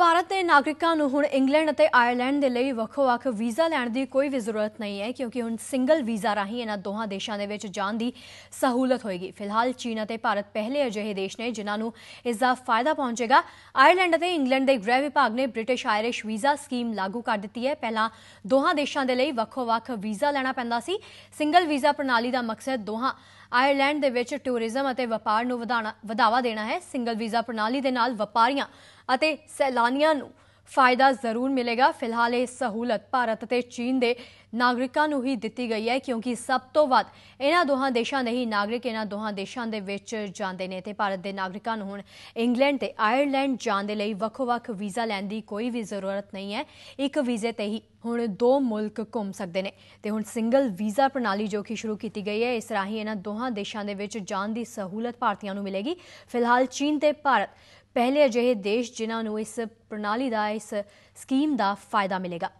ਭਾਰਤ ਦੇ ਨਾਗਰਿਕਾਂ ਨੂੰ ਹੁਣ ਇੰਗਲੈਂਡ ਅਤੇ ਆਇਰਲੈਂਡ ਦੇ ਲਈ ਵੱਖੋ-ਵੱਖ ਵੀਜ਼ਾ ਲੈਣ ਦੀ ਕੋਈ ਵੀ ਜ਼ਰੂਰਤ ਨਹੀਂ ਹੈ, ਕਿਉਂਕਿ ਹੁਣ ਸਿੰਗਲ ਵੀਜ਼ਾ ਰਾਹੀਂ ਇਹਨਾਂ ਦੋਹਾਂ ਦੇਸ਼ਾਂ ਦੇ ਵਿੱਚ ਜਾਣ ਦੀ ਸਹੂਲਤ ਹੋਏਗੀ। ਫਿਲਹਾਲ ਚੀਨ ਅਤੇ ਭਾਰਤ ਪਹਿਲੇ ਅਜਿਹੇ ਦੇਸ਼ ਨੇ ਜਿਨ੍ਹਾਂ ਨੂੰ ਇਸ ਦਾ ਫਾਇਦਾ ਪਹੁੰਚੇਗਾ। ਆਇਰਲੈਂਡ ਅਤੇ ਇੰਗਲੈਂਡ ਦੇ ਗ੍ਰਹਿ ਵਿਭਾਗ ਨੇ ਬ੍ਰਿਟਿਸ਼ ਆਇਰਿਸ਼ ਵੀਜ਼ਾ ਸਕੀਮ ਲਾਗੂ ਕਰ ਦਿੱਤੀ ਹੈ। ਪਹਿਲਾਂ ਦੋਹਾਂ ਦੇਸ਼ਾਂ ਦੇ ਲਈ ਵੱਖੋ-ਵੱਖ ਵੀਜ਼ਾ ਲੈਣਾ ਪੈਂਦਾ ਸੀ। ਸਿੰਗਲ ਵੀਜ਼ਾ ਪ੍ਰਣਾਲੀ ਦਾ ਮਕਸਦ ਦੋਹਾਂ ਆਇਰਲੈਂਡ ਦੇ ਵਿੱਚ ਟੂਰਿਜ਼ਮ ਅਤੇ ਵਪਾਰ ਨੂੰ ਵਧਾਉਣਾ ਵਧਾਵਾ ਦੇਣਾ ਹੈ। ਸਿੰਗਲ ਵੀਜ਼ਾ ਪ੍ਰਣਾਲੀ ਦੇ ਨਾਲ ਵਪਾਰੀਆਂ ਅਤੇ ਸੈਲਾਨੀਆਂ ਨੂੰ ਫਾਇਦਾ ਜ਼ਰੂਰ ਮਿਲੇਗਾ। ਫਿਲਹਾਲ ਇਹ ਸਹੂਲਤ ਭਾਰਤ ਅਤੇ ਚੀਨ ਦੇ ਨਾਗਰਿਕਾਂ ਨੂੰ ਹੀ ਦਿੱਤੀ ਗਈ ਹੈ, ਕਿਉਂਕਿ ਸਭ ਤੋਂ ਵੱਧ ਇਹਨਾਂ ਦੋਹਾਂ ਦੇਸ਼ਾਂ ਦੇ ਹੀ ਨਾਗਰਿਕ ਇਹਨਾਂ ਦੋਹਾਂ ਦੇਸ਼ਾਂ ਦੇ ਵਿੱਚ ਜਾਂਦੇ ਨੇ ਤੇ ਭਾਰਤ ਦੇ ਨਾਗਰਿਕਾਂ ਨੂੰ ਹੁਣ ਇੰਗਲੈਂਡ ਤੇ ਆਇਰਲੈਂਡ ਜਾਣ ਦੇ ਲਈ ਵੱਖੋ-ਵੱਖ ਵੀਜ਼ਾ ਲੈਣ ਦੀ ਕੋਈ ਵੀ ਜ਼ਰੂਰਤ ਨਹੀਂ ਹੈ। ਇੱਕ ਵੀਜ਼ੇ ਤੇ ਹੀ ਹੁਣ ਦੋ ਮੁਲਕ ਘੁੰਮ ਸਕਦੇ ਨੇ ਤੇ ਹੁਣ ਸਿੰਗਲ ਵੀਜ਼ਾ ਪ੍ਰਣਾਲੀ ਜੋ ਕਿ ਸ਼ੁਰੂ ਕੀਤੀ ਗਈ ਹੈ, ਇਸ ਰਾਹੀਂ ਇਹਨਾਂ ਦੋਹਾਂ ਦੇਸ਼ਾਂ ਦੇ ਵਿੱਚ ਜਾਣ ਦੀ ਸਹੂਲਤ ਭਾਰਤੀਆਂ ਨੂੰ ਮਿਲੇਗੀ। ਫਿਲਹਾਲ ਚੀਨ ਤੇ ਭਾਰਤ ਪਹਿਲੇ ਅਜਿਹੇ ਦੇਸ਼ ਜਿਨ੍ਹਾਂ ਨੂੰ ਇਸ ਪ੍ਰਣਾਲੀ ਦਾ ਇਸ ਸਕੀਮ ਦਾ ਫਾਇਦਾ ਮਿਲੇਗਾ।